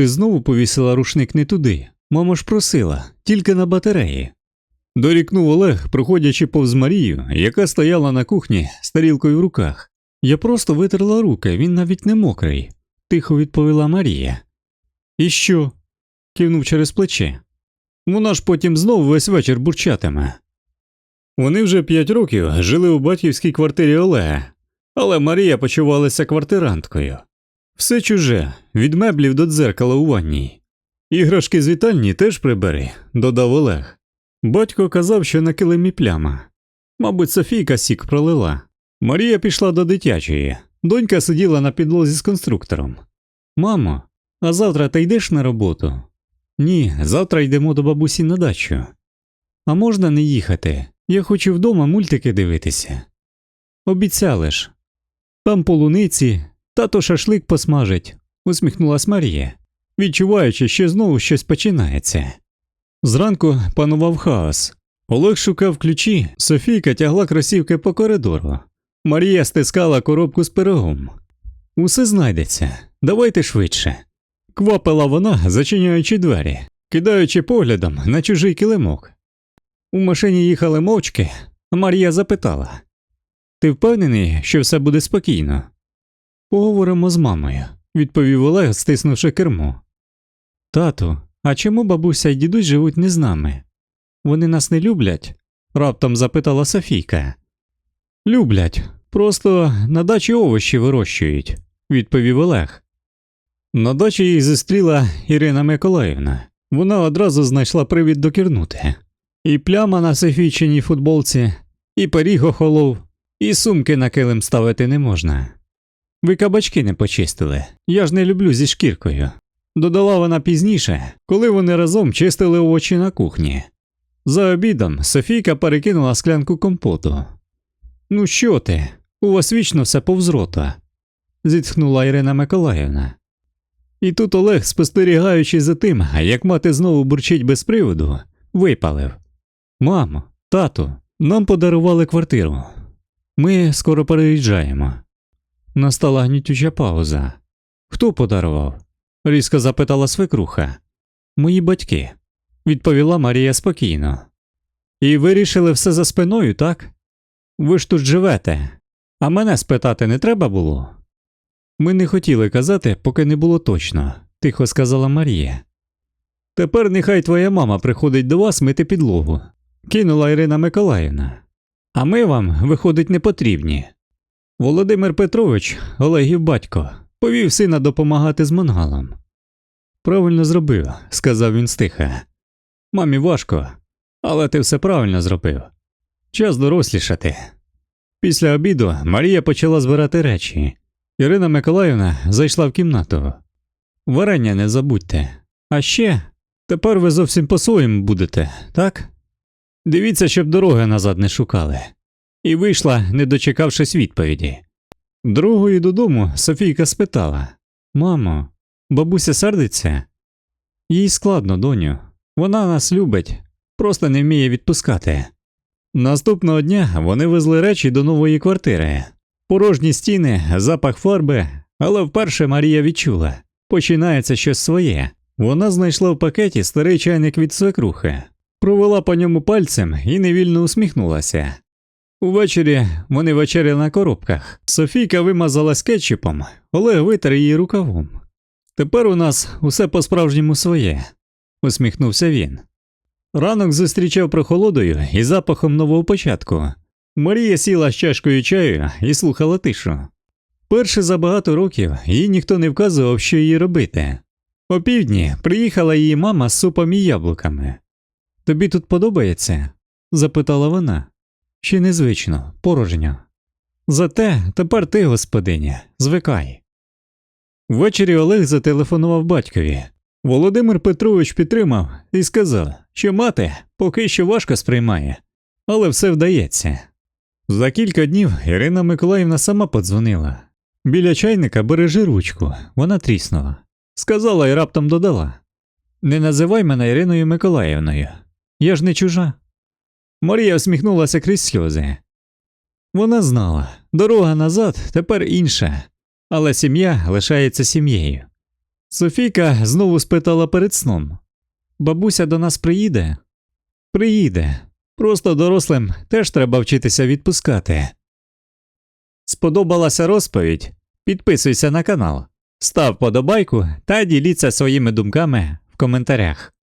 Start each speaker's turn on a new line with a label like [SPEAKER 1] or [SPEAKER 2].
[SPEAKER 1] Ти знову повісила рушник не туди. Мама ж просила, тільки на батареї. Дорікнув Олег, проходячи повз Марію, яка стояла на кухні з тарілкою в руках. Я просто витерла руки, він навіть не мокрий, тихо відповіла Марія. І що? кивнув через плече. Вона ж потім знов весь вечір бурчатиме. Вони вже п'ять років жили у батьківській квартирі Олега, але Марія почувалася квартиранткою. Все чуже, від меблів до дзеркала у ванній. Іграшки з вітальні теж прибери, додав Олег. Батько казав, що на килимі пляма. Мабуть, Софійка сік пролила. Марія пішла до дитячої. Донька сиділа на підлозі з конструктором. Мамо, а завтра ти йдеш на роботу? Ні, завтра йдемо до бабусі на дачу. А можна не їхати? Я хочу вдома мультики дивитися. Обіцяли ж. Там полуниці, тато шашлик посмажить, усміхнулась Марія, відчуваючи, що знову щось починається. Зранку панував хаос. Олег шукав ключі, Софійка тягла кросівки по коридору. Марія стискала коробку з пирогом. Усе знайдеться, давайте швидше. Квапила вона, зачиняючи двері, кидаючи поглядом на чужий килимок. У машині їхали мовчки, а Марія запитала Ти впевнений, що все буде спокійно? Поговоримо з мамою, відповів Олег, стиснувши кермо. Тату, а чому бабуся і дідусь живуть не з нами? Вони нас не люблять? раптом запитала Софійка. Люблять, просто на дачі овочі вирощують, відповів Олег. На дачі їх зустріла Ірина Миколаївна. Вона одразу знайшла привід докірнути. І пляма на Софійчиній футболці, і пиріг охолов, і сумки на килим ставити не можна. Ви кабачки не почистили, я ж не люблю зі шкіркою. Додала вона пізніше, коли вони разом чистили овочі на кухні. За обідом Софійка перекинула склянку компоту. Ну що ти? У вас вічно все повз рота», – зітхнула Ірина Миколаївна. І тут Олег, спостерігаючи за тим, як мати знову бурчить без приводу, випалив Мамо, тату, нам подарували квартиру. Ми скоро переїжджаємо. Настала гнітюча пауза. Хто подарував? різко запитала свекруха. Мої батьки, відповіла Марія спокійно. І вирішили все за спиною, так? Ви ж тут живете, а мене спитати не треба було. Ми не хотіли казати, поки не було точно, тихо сказала Марія. Тепер нехай твоя мама приходить до вас мити підлогу, кинула Ірина Миколаївна. А ми вам, виходить, не потрібні. Володимир Петрович, Олегів батько, повів сина допомагати з мангалом. Правильно зробив, сказав він стиха. Мамі важко, але ти все правильно зробив. Час дорослішати. Після обіду Марія почала збирати речі. Ірина Миколаївна зайшла в кімнату. Варення не забудьте. А ще тепер ви зовсім по-своєму будете, так? Дивіться, щоб дороги назад не шукали. І вийшла, не дочекавшись відповіді. Другою додому Софійка спитала Мамо, бабуся сердиться? Їй складно, доню. Вона нас любить, просто не вміє відпускати. Наступного дня вони везли речі до нової квартири. Порожні стіни, запах фарби, але вперше Марія відчула починається щось своє. Вона знайшла в пакеті старий чайник від свекрухи, провела по ньому пальцем і невільно усміхнулася. Увечері вони вечеряли на коробках. Софійка вимазалась кетчупом, Олег витер її рукавом. Тепер у нас усе по-справжньому своє, усміхнувся він. Ранок зустрічав прохолодою і запахом нового початку. Марія сіла з чашкою чаю і слухала тишу. Перше за багато років їй ніхто не вказував, що їй робити. О півдні приїхала її мама з супом і яблуками. Тобі тут подобається? запитала вона. Ще незвично, порожньо. Зате тепер ти, господиня, звикай. Ввечері Олег зателефонував батькові. Володимир Петрович підтримав і сказав, що мати поки що важко сприймає, але все вдається. За кілька днів Ірина Миколаївна сама подзвонила. Біля чайника бережи ручку, вона тріснула. Сказала і раптом додала Не називай мене Іриною Миколаївною, я ж не чужа. Марія всміхнулася крізь сльози. Вона знала, дорога назад тепер інша, але сім'я лишається сім'єю. Софійка знову спитала перед сном. Бабуся до нас приїде? Приїде. Просто дорослим теж треба вчитися відпускати. Сподобалася розповідь? Підписуйся на канал, став подобайку та діліться своїми думками в коментарях.